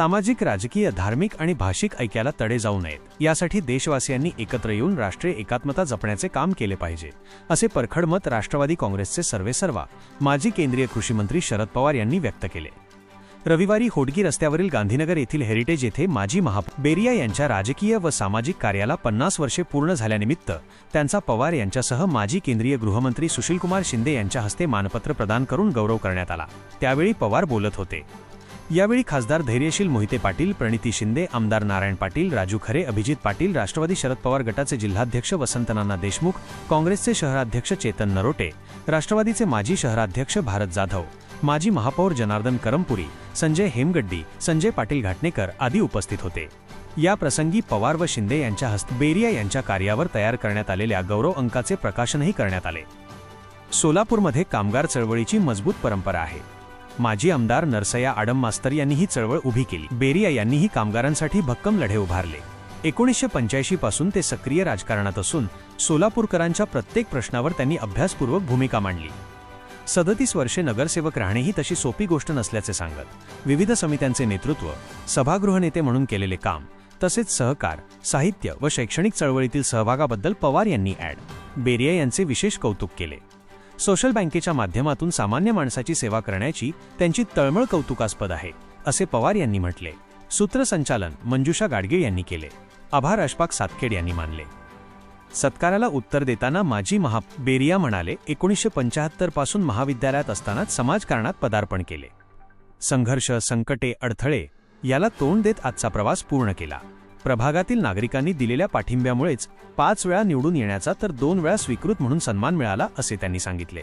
सामाजिक राजकीय धार्मिक आणि भाषिक ऐक्याला तडे जाऊ नयेत. यासाठी देशवासियांनी एकत्र येऊन राष्ट्रीय एकात्मता जपण्याचे काम केले पाहिजे असे परखड मत राष्ट्रवादी काँग्रेसचे सर्वेसर्वा माजी केंद्रीय कृषीमंत्री शरद पवार यांनी व्यक्त केले. रविवारी होडगी रस्त्यावरील गांधीनगर येथील हेरिटेज येथे माजी महापौर बेरिया यांच्या राजकीय व सामाजिक कार्याला पन्नास वर्षे पूर्ण झाल्यानिमित्त त्यांचा पवार यांच्यासह माजी केंद्रीय गृहमंत्री सुशीलकुमार शिंदे यांच्या हस्ते मानपत्र प्रदान करून गौरव करण्यात आला. त्यावेळी पवार बोलत होते. यावेळी खासदार धैर्यशील मोहिते पाटील प्रणिती शिंदे आमदार नारायण पाटील राजू खरे अभिजित पाटील राष्ट्रवादी शरद पवार गटाचे जिल्हाध्यक्ष वसंतनाना देशमुख काँग्रेसचे शहराध्यक्ष चेतन नरोटे राष्ट्रवादीचे माजी शहराध्यक्ष भारत जाधव माजी महापौर जनार्दन करमपुरी संजय हेमगड्डी संजय पाटील घाटणेकर आदी उपस्थित होते. या प्रसंगी पवार व शिंदे यांच्या हस्त बेरिया यांच्या कार्यावर तयार करण्यात आलेल्या गौरव अंकाचे प्रकाशनही करण्यात आले. सोलापूरमध्ये कामगार चळवळीची मजबूत परंपरा आहे. माजी आमदार नरसया आडम मास्तर यांनी ही चळवळ उभी केली. बेरिया यांनीही कामगारांसाठी भक्कम लढे उभारले. एकोणीसशे पंच्याऐंशी पासून ते सक्रिय राजकारणात असून सोलापूरकरांच्या प्रत्येक प्रश्नावर त्यांनी अभ्यासपूर्वक भूमिका मांडली. सदतीस वर्षे नगरसेवक राहणे ही तशी सोपी गोष्ट नसल्याचे सांगत विविध समित्यांचे नेतृत्व सभागृह नेते म्हणून केलेले काम तसेच सहकार साहित्य व शैक्षणिक चळवळीतील सहभागाबद्दल पवार यांनी ॲड. बेरिया यांचे विशेष कौतुक केले. सोशल बँकेच्या माध्यमातून सामान्य माणसाची सेवा करण्याची त्यांची तळमळ कौतुकास्पद आहे असे पवार यांनी म्हटले. सूत्रसंचालन मंजुषा गाडगे यांनी केले. आभार अशफाक सातखेड यांनी मानले. सत्काराला उत्तर देताना माजी महा बेरिया म्हणाले एकोणीसशे पंचाहत्तरपासून महाविद्यालयात असतानाच समाजकारणात पदार्पण केले. संघर्ष संकटे अडथळे याला तोंड देत आजचा प्रवास पूर्ण केला. प्रभागातील नागरिकांनी दिलेल्या पाठिंब्यामुळेच पाच वेळा निवडून येण्याचा तर दोन वेळा स्वीकृत म्हणून सन्मान मिळाला असे त्यांनी सांगितले.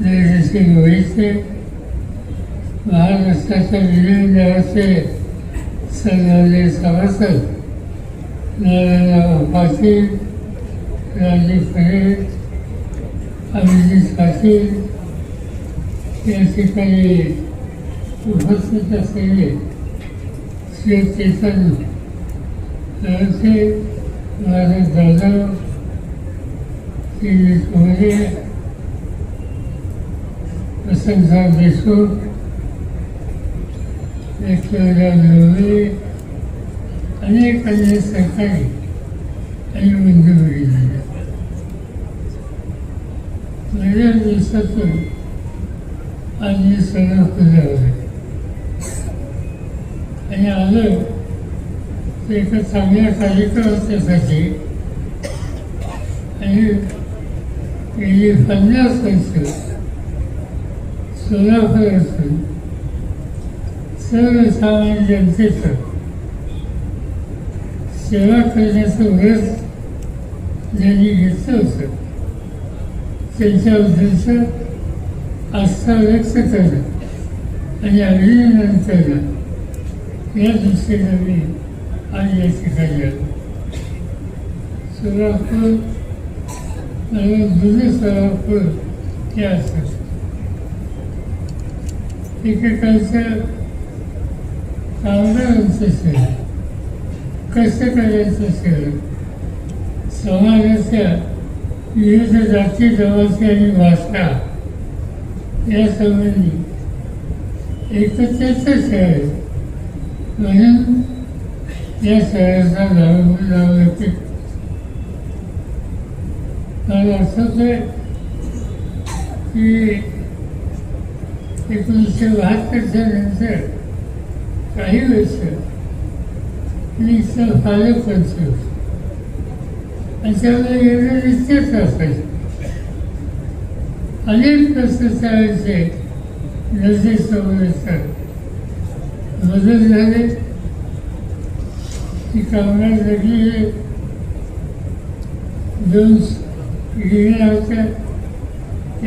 जयसिंग मोहिते महाराष्ट्राच्या विलीन देवाचे सन्मान्य सभासद नारायणराव पाटील राजीव खरे अभिजित पाटील या ठिकाणी उपस्थित असलेले श्री चेतन नमस्ते माझं जाधव श्री सोहरे वसंतराव देशमुख एकनाथराव धोळे अनेक सरकारी आणि मंजुरी झाल्या माझ्या दिवसातून आज मी सगळं खुलं आणि आलं तर एका चांगल्या कार्यक्रमासाठी आणि गेली पन्नास वर्ष सोलापूर असून सर्वसामान्य जनतेचं सेवा करण्याचं व्रत ज्यांनी घेतलं होतं त्यांच्याबद्दलचं आस्था व्यक्त करणं आणि अभिनंदन करणं या दृष्टीनं मी आज या ठिकाणी आलो. सोलापूर आणि जुने सोलापूर हे असत एकेकाळचं असेल शहर? करायचं असेल समाजाच्या विविध जाती जमाती आणि भाषा या संबंधी एकत्रेचं शहर म्हणून या शहराचा नाव जावं लागते मला असंच आहे की एकोणीसशे बहात्तरच्या नंतर काही वर्ष मी पालकमंत्री होतो आणि त्यावेळेला एवढं निश्चित असायचं. अनेक प्रश्न त्यावेळेचे नजरेसमोर असतात बदल झाले. की कामगार लगी दोन गिरण्या होत्या.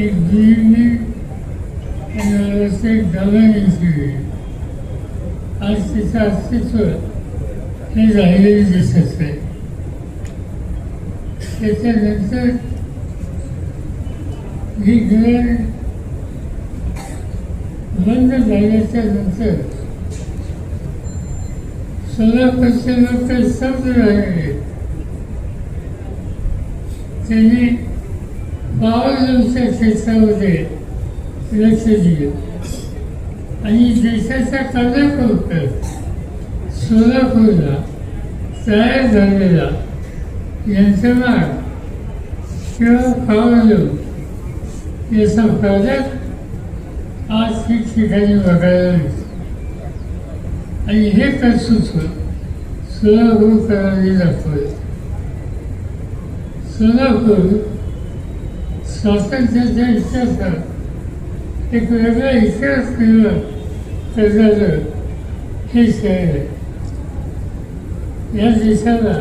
एक गिरणी आणि मला वाटतं एक आज तिचं अस्तित्व हे राहिलेले दिसत नाही त्याच्यानंतर ही गिरण बंद झाल्याच्यानंतर सोलापूरचे लोक स्तब्ध राहिले त्यांनी पावसाच्या क्षेत्रामध्ये लक्ष दिलं आणि देशाचा कानाकोपऱ्यात सोलापूरला तयार झालेला यंत्रमाग किंवा पावलं याचा प्रॉडक्ट आज ठिकठिकाणी बघायला मिळतो. आणि हे कर्तृत्व सोलापूरकरांनी दाखवलं सोलापूर स्वातंत्र्याच्या इतिहासात एक वेगळा इतिहास निर्माण करणारं हे शहर आहे या देशाला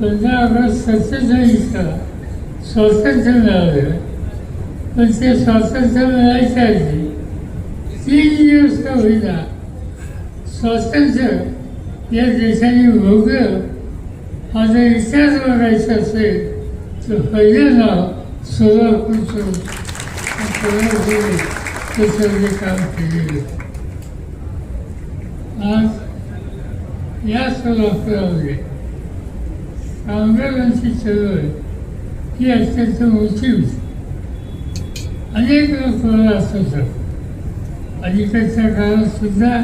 पंधरा ऑगस्ट सत्तेचाळीसला स्वातंत्र्य मिळालं पण ते स्वातंत्र्य मिळायच्या आधी तीन दिवस का होईना स्वातंत्र्य या देशाने भोगलं हा जर इतिहास बघायचा असेल तर पहिलं नाव सोलापूरचं सोलापूर त्याच्यामध्ये काम केलेले आज या सोलापुरामध्ये कामगारांची चळवळ ही अत्यंत मोठी होती अनेक लोक मला असतात अलीकडच्या काळात सुद्धा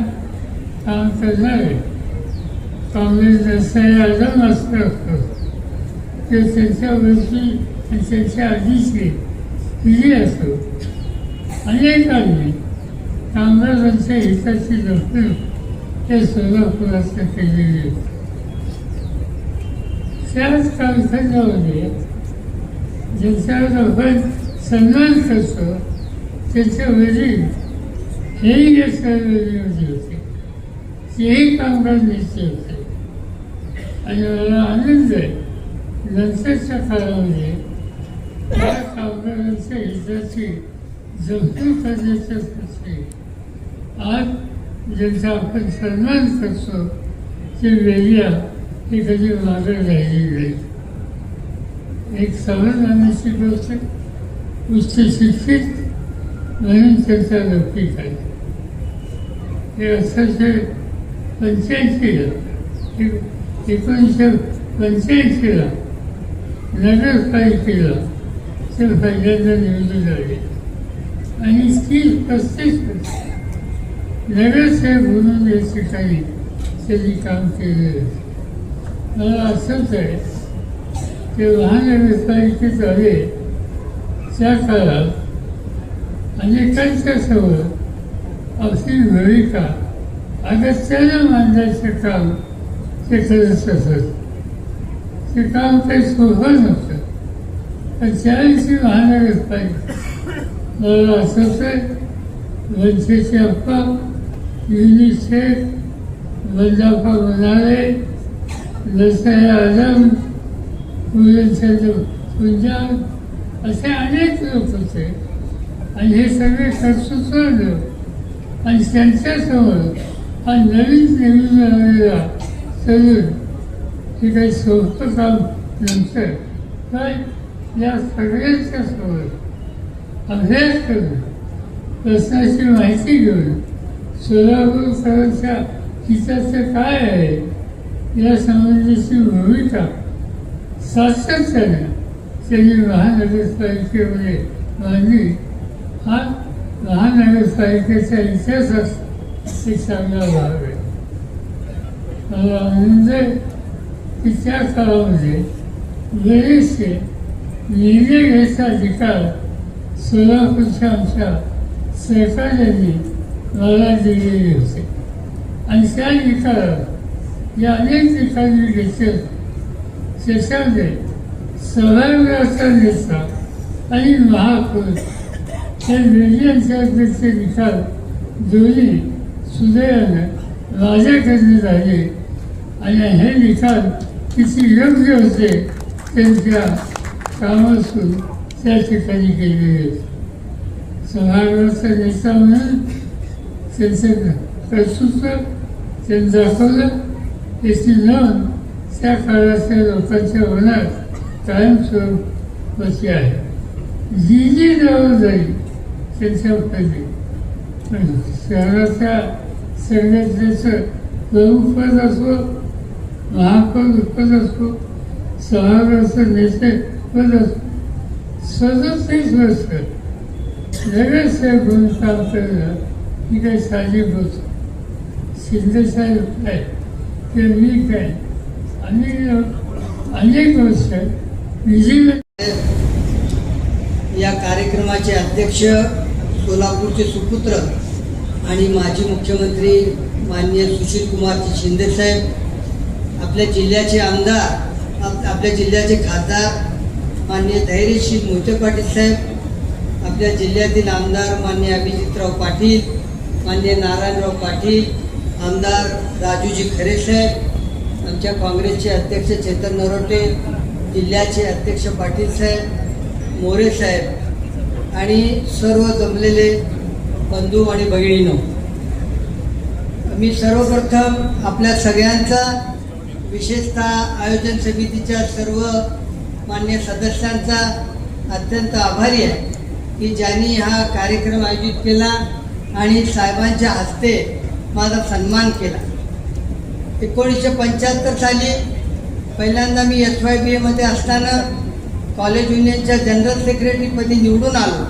काम करणारे काँग्रेस नसणारे आदम असं ते त्यांच्या वरची त्यांच्या आधीची पिढी असो. अनेकांनी कामगारांच्या हिताची दखल हे सोलापुरात केलेली त्याच कालखंडामध्ये ज्यांच्यावर आपण सन्मान करतो. त्यांचे वडील हेही या चळवळीमध्ये होते. तेही कामगार नेते होते. आणि मला आनंद आहे. नंतरच्या काळामध्ये कामगारांच्या हिताची जपणूक करण्याच्यासाठी आज ज्यांचा आपण सन्मान करतो ते वेगळ्या हे कधी मागे राहिलेली नाही एक समाधानाची गोष्ट उच्च शिक्षित म्हणून त्यांचा लौकिक आहे. हे अठराशे पंच्याऐंशीला एकोणीसशे पंच्याऐंशीला नगरपालिकेला ते पहिल्यांदा निवडून झाले आणि तीस पस्तीस वर्ष नगरसेवक म्हणून या ठिकाणी त्यांनी काम केलेलं मला असंच आहे ते महानगरपालिकेत आले त्या काळात अनेकांच्या समोर आपली भूमिका अगत्यानं मांडायचं काम ते करत असत ते काम काही सोपं नव्हतं पण त्यावेळी पाहिजे मला असंच आहे अप्पा युनिसेफ बंदापा बनाळे नसरे आलम पूजनचंद्र पुंजाब असे अनेक लोक होते आणि हे सगळे कर्तृत्व लोक आणि त्यांच्यासमोर हा नवीन नवीन आलेला तरुण हे काही सोपं काम नंतर काय या सगळ्यांच्या समोर अभ्यास करून प्रश्नाची माहिती घेऊन सोलापूरकरांच्या हिताचं काय आहे या संबंधीची भूमिका सातत्याने त्यांनी महानगरपालिकेमध्ये मांडली. हा महानगरपालिकेच्या इतिहासात एक चांगला भाग आहे. मला आनंद आहे की त्या काळामध्ये बरेचसे निर्णय घ्यायचा अधिकार सोलापूरच्या आमच्या सरकारने मला दिलेले होते. आणि त्या निकालात या अनेक ठिकाणी घेतले त्याच्यामध्ये सभागृहाचा नेता आणि महापुरुष हे मिडियांच्या अध्यक्ष निकाल दोन्ही सुदैवानं माझ्याकडे झाले आणि हे निकाल किती योग्य होते त्यांच्या कामातून त्या ठिकाणी केलेली होते समाजाचा नेता म्हणून त्यांचं कर्तृत्व त्यांनी दाखवलं. याची नोंद त्या काळातल्या लोकांच्या मनात कायमस्वरूपाची आहे. जी जी जबाबदारी त्यांच्या पडली पण शहराच्या संघटनेचं प्रमुखपद असो महापौर पद असो समाजाचं नेते पद तेच नसतं वर्ष नगरसेवक म्हणून काम करणं ही काही साहजिक होतं शिंदेसाहेब काय ते मी काय अनेक अनेक वर्ष विजय या कार्यक्रमाचे अध्यक्ष सोलापूरचे सुपुत्र आणि माजी मुख्यमंत्री माननीय सुशील कुमार शिंदे साहेब आपल्या जिल्ह्याचे आमदार आप आपल्या जिल्ह्याचे खासदार माननीय धैर्यशील मोहिते पाटील साहेब आपल्या जिल्ह्यातील आमदार माननीय अभिजितराव पाटील मान्य नारायणराव पाटील आमदार राजूजी खरे साहेब आमच्या काँग्रेसचे अध्यक्ष चेतन नरोटे जिल्ह्याचे अध्यक्ष पाटील साहेब मोरे साहेब आणि सर्व जमलेले बंधू आणि भगिनीनो मी सर्वप्रथम आपल्या सगळ्यांचा विशेषतः आयोजन समितीच्या सर्व मान्य सदस्यांचा अत्यंत आभारी आहे की ज्यांनी हा कार्यक्रम आयोजित केला आणि साहेबांच्या हस्ते माझा सन्मान केला. एकोणीसशे पंच्याहत्तर साली पहिल्यांदा मी एस वाय बी एमध्ये असताना कॉलेज युनियनच्या जनरल सेक्रेटरीपदी निवडून आलो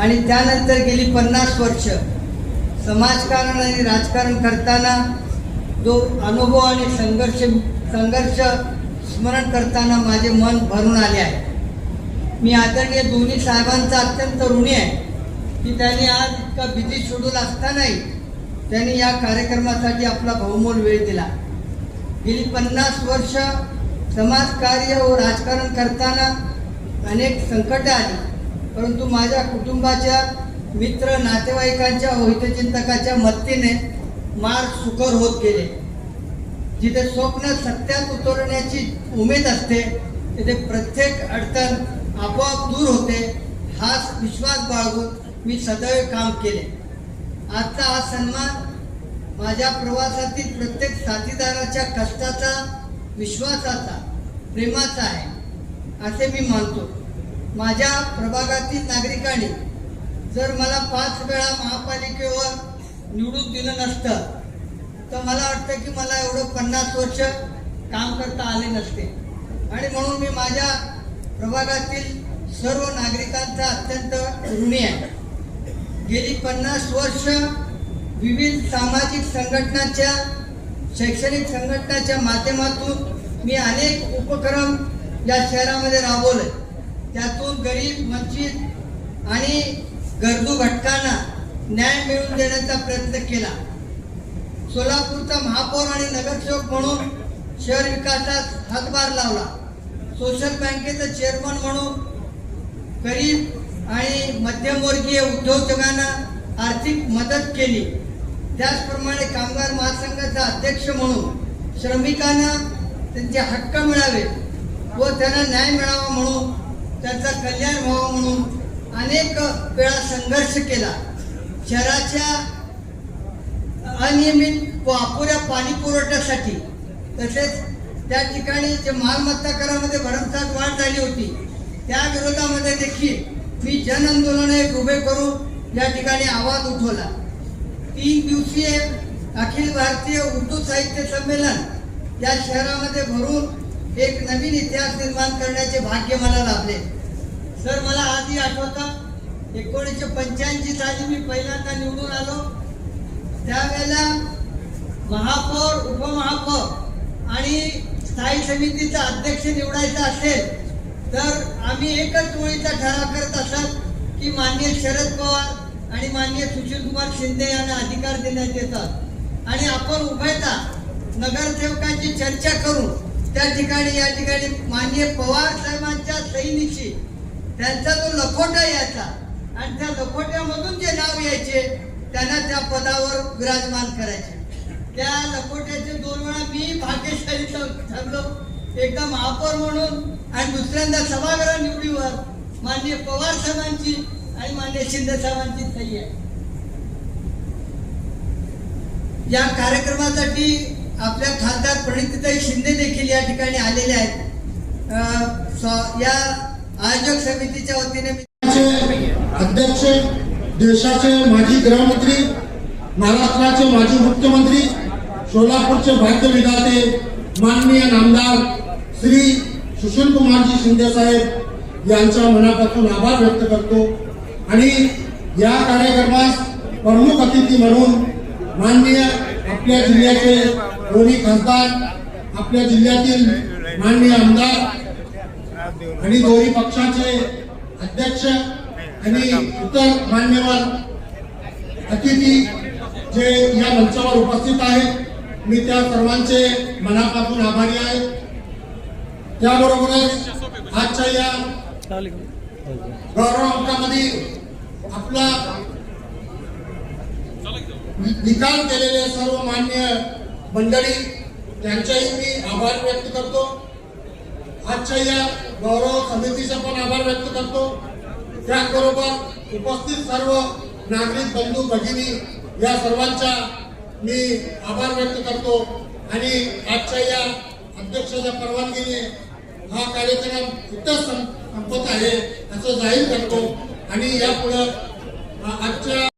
आणि त्यानंतर गेली पन्नास वर्ष समाजकारण आणि राजकारण करताना जो अनुभव आणि संघर्ष संघर्ष स्मरण करताना माझे मन भरून आले आहे. मी आदरणीय दोन्ही साहेबांचा अत्यंत ऋणी आहे. की त्यांनी आज इतका बिझी शेड्यूल असतानाही त्यांनी या कार्यक्रमासाठी आपला बहुमोल वेळ दिला. गेली पन्नास वर्ष समाजकार्य व राजकारण करताना अनेक संकट आली. परंतु माझ्या कुटुंबाच्या मित्र नातेवाईकांच्या व हितचिंतकाच्या मदतीने मार्ग सुकर होत गेले. जिथे स्वप्न सत्यात उतरण्याची उमेद असते तिथे प्रत्येक अडचण आपोआप दूर होते हाच विश्वास बाळगून मी सदैव काम केले. आजचा हा सन्मान माझ्या प्रवासातील प्रत्येक साथीदाराच्या कष्टाचा विश्वासाचा प्रेमाचा आहे असे मी मानतो. माझ्या प्रभागातील नागरिकांनी जर मला पाच वेळा महापालिकेवर निवडून दिलं नसतं तर मला वाटतं की मला एवढं पन्नास वर्ष काम करता आले नसते. आणि म्हणून मी माझ्या प्रभागातील सर्व नागरिकांचा अत्यंत ऋणी आहे. गेली पन्नास वर्ष विविध सामाजिक संघटनाच्या शैक्षणिक संघटनाच्या माध्यमातून मी अनेक उपक्रम या शहरामध्ये राबवले. त्यातून गरीब वंचित आणि गरजू घटकांना न्याय मिळवून देण्याचा प्रयत्न केला. सोलापूरचा महापौर आणि नगरसेवक म्हणून शहर विकासात हातभार लावला. सोशल बँकेचं चेअरमन म्हणून गरीब आणि मध्यमवर्गीय उद्योजकांना आर्थिक मदत केली. त्याचप्रमाणे कामगार महासंघाचा अध्यक्ष म्हणून श्रमिकांना त्यांचे हक्क मिळावे व त्यांना न्याय मिळावा म्हणून त्यांचा कल्याण व्हावा म्हणून अनेक वेळा संघर्ष केला. शहराच्या अनियमित व अपुऱ्या पाणी पुरवठ्यासाठी तसेच त्या ठिकाणी जे मालमत्ता करामध्ये भरमसाठ वाढ झाली होती त्या विरोधामध्ये देखील मी जन आंदोलन एक उभे करून या ठिकाणी आवाज उठवला. तीन दिवसीय अखिल भारतीय उर्दू साहित्य संमेलन या शहरामध्ये भरून एक नवीन इतिहास निर्माण करण्याचे भाग्य मला लाभले. सर मला आधी आठवतं एकोणीसशे पंच्याऐंशी साली मी पहिल्यांदा निवडून आलो. त्यावेळेला महापौर उपमहापौर आणि स्थायी समितीचा अध्यक्ष निवडायचा असेल तर आम्ही एकच ओळीचा ठराव करत असत की माननीय शरद पवार आणि माननीय सुशीलकुमार शिंदे यांना अधिकार देण्यात येतात. आणि आपण उभयता नगरसेवकांची चर्चा करून त्या ठिकाणी या ठिकाणी माननीय पवार साहेबांच्या सैनिशी त्यांचा जो लखोटा यायचा आणि त्या लखोट्यामधून जे नाव यायचे त्यांना त्या पदावर विराजमान करायचे. त्या लपोट्याचे दोन वेळा मी भाग्यशाली ठरलो. एकदा महापौर म्हणून आणि दुसऱ्यांदा सभागृह निवडीवर माननीय पवार साहेबांची आणि माननीय शिंदे साहेबांची सही आहे. या कार्यक्रमासाठी आपल्या खासदार प्रणितीताई शिंदे देखील या ठिकाणी आलेले आहेत. या आयोजक समितीच्या वतीने मी अध्यक्ष देशाचे माजी गृहमंत्री महाराष्ट्राचे माजी मुख्यमंत्री सोलापूरचे भाग्य विधाते माननीय नामदार श्री सुशील कुमारजी शिंदे साहेब यांच्या मनापासून आभार व्यक्त करतो. आणि या कार्यक्रमास प्रमुख अतिथी म्हणून माननीय आपल्या जिल्ह्याचे दोन्ही खासदार आपल्या जिल्ह्यातील माननीय आमदार आणि दोन्ही पक्षाचे अध्यक्ष आणि इतर मान्यवर अतिथी जे या मंचावर उपस्थित आहेत मी त्या सर्वांचे मनापासून आभारी आहे. त्याबरोबरच आजच्या या गौरव अंकामध्ये आपला निकाल केलेले सर्व मान्य मंडळी त्यांचाही मी आभार व्यक्त करतो. आजच्या या गौरव समितीचा पण आभार व्यक्त करतो. त्याचबरोबर उपस्थित सर्व नागरिक बंधू भगिनी या सर्वांचा मी आभार व्यक्त करतो. आणि आजच्या या अध्यक्षाच्या परवानगीने हा कार्यक्रम इथंच संपत आहे असं जाहीर करतो. आणि यापुढं आजच्या